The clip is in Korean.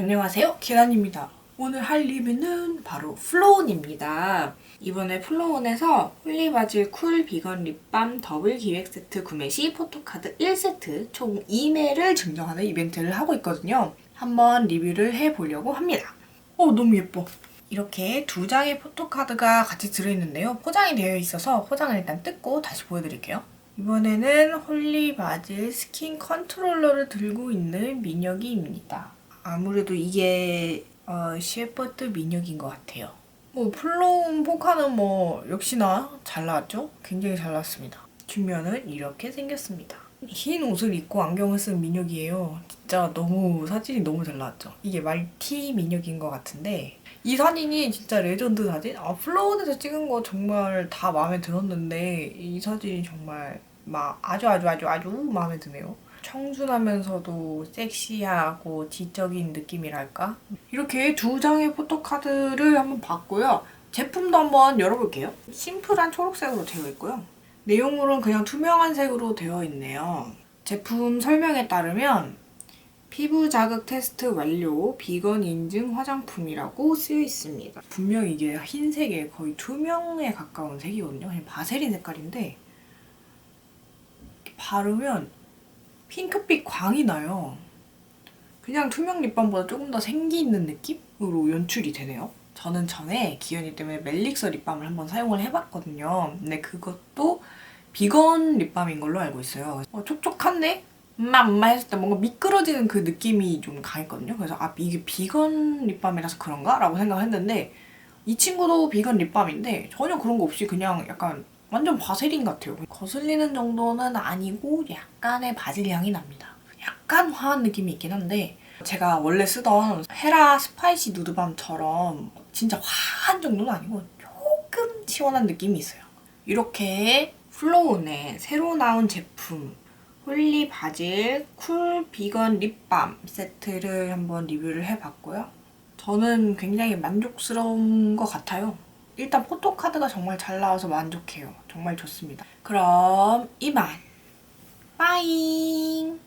안녕하세요. 계란입니다. 오늘 할 리뷰는 바로 플로온입니다. 이번에 플로온에서 홀리바질 쿨 비건 립밤 더블 기획 세트 구매 시 포토카드 1세트 총 2매를 증정하는 이벤트를 하고 있거든요. 한번 리뷰를 해보려고 합니다. 어 너무 예뻐. 이렇게 두 장의 포토카드가 같이 들어있는데요. 포장이 되어 있어서 포장을 일단 뜯고 다시 보여드릴게요. 이번에는 홀리바질 스킨 컨트롤러를 들고 있는 민혁이입니다. 아무래도 이게 어, 셰퍼드 민혁인 것 같아요. 뭐 플로움 포카는 뭐 역시나 잘 나왔죠? 굉장히 잘 나왔습니다. 뒷면은 이렇게 생겼습니다. 흰 옷을 입고 안경을 쓴 민혁이에요. 진짜 너무 사진이 너무 잘 나왔죠. 이게 말티 민혁인 것 같은데 이 사진이 진짜 레전드 사진? 아 플로운에서 찍은 거 정말 다 마음에 들었는데 이 사진이 정말 막 아주 아주 아주 아주 마음에 드네요. 청순하면서도 섹시하고 지적인 느낌이랄까? 이렇게 두 장의 포토카드를 한번 봤고요. 제품도 한번 열어볼게요. 심플한 초록색으로 되어 있고요. 내용물은 그냥 투명한 색으로 되어 있네요. 제품 설명에 따르면 피부 자극 테스트 완료, 비건 인증 화장품이라고 쓰여 있습니다. 분명 이게 흰색에 거의 투명에 가까운 색이거든요. 그냥 바세린 색깔인데 바르면 핑크빛 광이 나요. 그냥 투명 립밤보다 조금 더 생기 있는 느낌으로 연출이 되네요. 저는 전에 기현이 때문에 멜릭서 립밤을 한번 사용을 해봤거든요. 근데 그것도 비건 립밤인 걸로 알고 있어요. 어, 촉촉한데? 엄마 했을 때 뭔가 미끄러지는 그 느낌이 좀 강했거든요. 그래서 아 이게 비건 립밤이라서 그런가? 라고 생각을 했는데 이 친구도 비건 립밤인데 전혀 그런 거 없이 그냥 약간 완전 바세린 같아요. 거슬리는 정도는 아니고 약간의 바질 향이 납니다. 약간 화한 느낌이 있긴 한데 제가 원래 쓰던 헤라 스파이시 누드밤처럼 진짜 화한 정도는 아니고 조금 시원한 느낌이 있어요. 이렇게 플로운의 새로 나온 제품 홀리 바질 쿨 비건 립밤 세트를 한번 리뷰를 해봤고요. 저는 굉장히 만족스러운 것 같아요. 일단 포토카드가 정말 잘 나와서 만족해요. 정말 좋습니다. 그럼 이만. 빠잉!